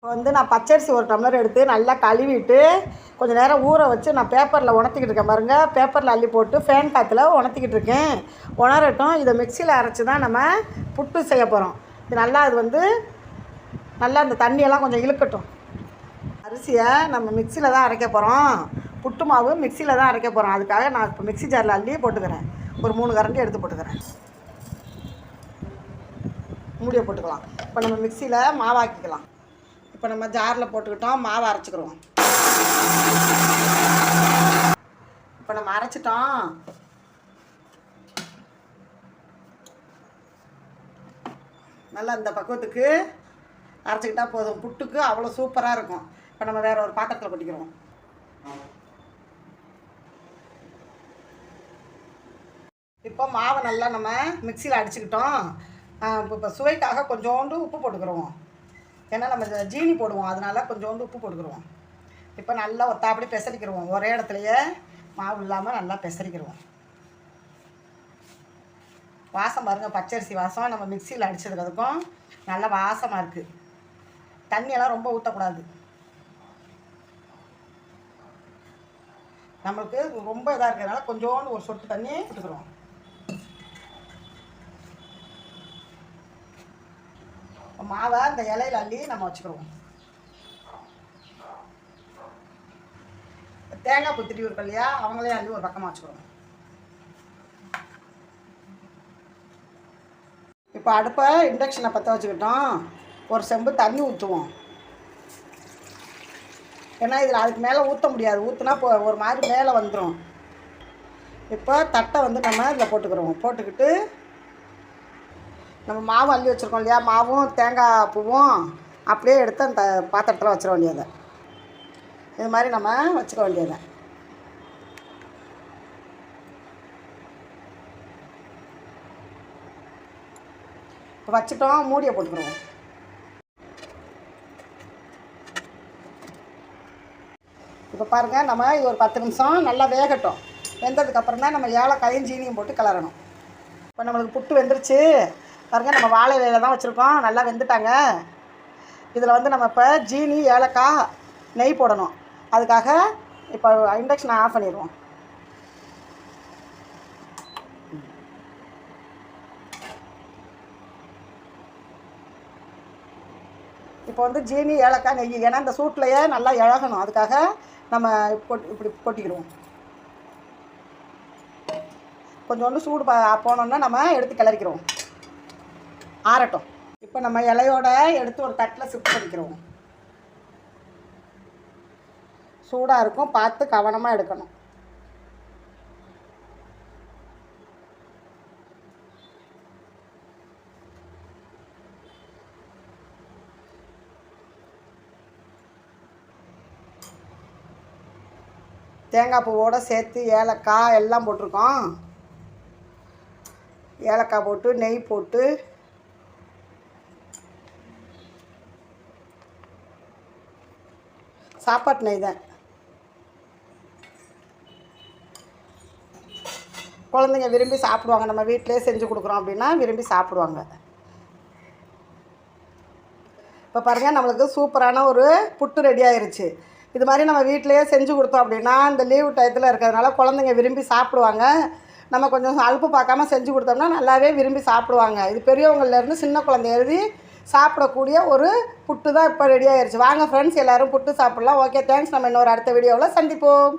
இப்போ வந்து நான் பச்சரிசி ஒரு டம்ளர் எடுத்து நல்லா கழுவிட்டு கொஞ்சம் நேரம் ஊற வச்சு நான் பேப்பரில் உணர்த்திக்கிட்டு இருக்கேன் பாருங்கள் பேப்பரில் அள்ளி போட்டு ஃபேன் காற்றுல உணர்த்திக்கிட்டு இருக்கேன். உணரட்டும். இதை மிக்சியில் அரைச்சி தான் நம்ம புட்டு செய்ய போகிறோம் இது நல்லா அது வந்து நல்லா அந்த தண்ணியெல்லாம் கொஞ்சம் இழுக்கட்டும். அரிசியை நம்ம மிக்சியில் தான் அரைக்க போகிறோம் புட்டு மாவு மிக்சியில் தான் அரைக்க போகிறோம் அதுக்காக நான் இப்போ மிக்ஸி ஜாரில் அள்ளி போட்டுக்கிறேன். ஒரு மூணு கரண்டி எடுத்து போட்டுக்கிறேன். மூடியை போட்டுக்கலாம். இப்போ நம்ம மிக்சியில் மாவாக்கிக்கலாம். இப்போ நம்ம ஜாரில் போட்டுக்கிட்டோம் மாவை அரைச்சிக்கிறோம். இப்போ நம்ம அரைச்சிட்டோம். நல்லா இந்த பக்குவத்துக்கு அரைச்சிக்கிட்டா போதும். புட்டுக்கு அவ்வளோ சூப்பராக இருக்கும். இப்போ நம்ம வேறு ஒரு பாத்திரத்தில் கொட்டிக்கிறோம். இப்போ மாவை நல்லா நம்ம மிக்சியில் அடிச்சுக்கிட்டோம். இப்போ இப்போ சுவைக்காக கொஞ்சோண்டு உப்பு போட்டுக்கிறோம். ஏன்னா நம்ம ஜீனி போடுவோம் அதனால கொஞ்சோண்டு உப்பு போட்டுக்கிடுவோம் இப்போ நல்லா ஒத்தாப்படி பெசரிக்கிடுவோம் ஒரே இடத்துலையே மாவு இல்லாமல் நல்லா பெசரிக்கிடுவோம் வாசம் பாருங்கள் பச்சரிசி வாசம். நம்ம மிக்சியில் அடிச்சதுக்கு நல்ல வாசமாக இருக்குது தண்ணியெல்லாம் ரொம்ப ஊற்றக்கூடாது நம்மளுக்கு ரொம்ப இதாக இருக்கிறதுனால கொஞ்சோண்டு ஒரு சொட்டு தண்ணி விட்டுக்கிறோம் மாவை இந்த இலையில அள்ளி நம்ம வச்சுக்கிடுவோம். தேங்காய் புத்திரி திரி இருக்கு இல்லையா அவங்களே அள்ளி ஒரு பக்கமாக வச்சுக்கிடுவோம். இப்போ அடுப்பை இண்டக்ஷனை பற்ற வச்சுக்கிட்டோம். ஒரு செம்பு தண்ணி ஊற்றுவோம் ஏன்னா இதில் அதுக்கு மேலே ஊற்ற முடியாது. ஊற்றுனா இப்போ ஒரு மாதிரி மேலே வந்துடும் இப்போ தட்டை வந்து நம்ம இதில் போட்டுக்கிறோம் போட்டுக்கிட்டு நம்ம மாவு அள்ளி வச்சுருக்கோம் இல்லையா? மாவும் தேங்காய் பூவும் அப்படியே எடுத்து அந்த பாத்திரத்தில் வச்சிட வேண்டியதை. இது மாதிரி நம்ம வச்சுக்க வேண்டியதை. இப்போ வச்சுட்டோம் மூடியை போட்டுக்கிறோம் இப்போ பாருங்கள் நம்ம இது ஒரு பத்து நிமிஷம் நல்லா வேகட்டும். வெந்ததுக்கப்புறம் தான் நம்ம ஏலக்காயும் சீனியும் போட்டு கிளறணும். இப்போ நம்மளுக்கு புட்டு வெந்துருச்சு. பாருங்கள் நம்ம வாழை இலையில தான் வச்சுருக்கோம். நல்லா வெந்துட்டாங்க. இதில் வந்து நம்ம இப்போ ஜீனி ஏலக்காய் நெய் போடணும். அதுக்காக இப்போ இண்டக்ஷனை ஆஃப் பண்ணிடுவோம். இப்போ வந்து ஜீனி ஏலக்காய் நெய் ஏன்னா இந்த சூட்லையே நல்லா இழகணும். அதுக்காக நம்ம கொட் இப்படி கொட்டிக்கிடுவோம். கொஞ்சோண்டு சூடு போனோன்னா நம்ம எடுத்து கிளறிக்கிறோம் ஆறட்டும். இப்போ நம்ம இலையோட எடுத்து ஒரு தட்டில் சிப்ட் பண்ணிக்கிறோம். சூடாக இருக்கும் பார்த்து கவனமாக எடுக்கணும். தேங்காய் பூவோடு சேர்த்து ஏலக்காய் எல்லாம் போட்டிருக்கோம். ஏலக்காய் போட்டு நெய் போட்டு சாப்பாட்டு நெய் தான் குழந்தைங்க விரும்பி சாப்பிடுவாங்க. நம்ம வீட்டிலே செஞ்சு கொடுக்குறோம் அப்படின்னா விரும்பி சாப்பிடுவாங்க. இப்போ பாருங்கள் நம்மளுக்கு சூப்பரான ஒரு புட்டு ரெடி ஆயிருச்சு. இது மாதிரி நம்ம வீட்டிலேயே செஞ்சு கொடுத்தோம் அப்படின்னா இந்த லீவு டயத்தில் இருக்கிறதுனால குழந்தைங்க விரும்பி சாப்பிடுவாங்க. நம்ம கொஞ்சம் அலுப்பு பார்க்காம செஞ்சு கொடுத்தோம்னா நல்லாவே விரும்பி சாப்பிடுவாங்க. இது பெரியவங்கள்லேருந்து சின்ன குழந்தை எழுதி சாப்பிடக்கூடிய ஒரு புட்டு தான் இப்போ ரெடி ஆயிடுச்சு வாங்க ஃப்ரெண்ட்ஸ் எல்லோரும் புட்டு சாப்பிட்லாம். ஓகே தேங்க்ஸ் நம்ம இன்னொரு அடுத்த வீடியோவில் சந்திப்போம்.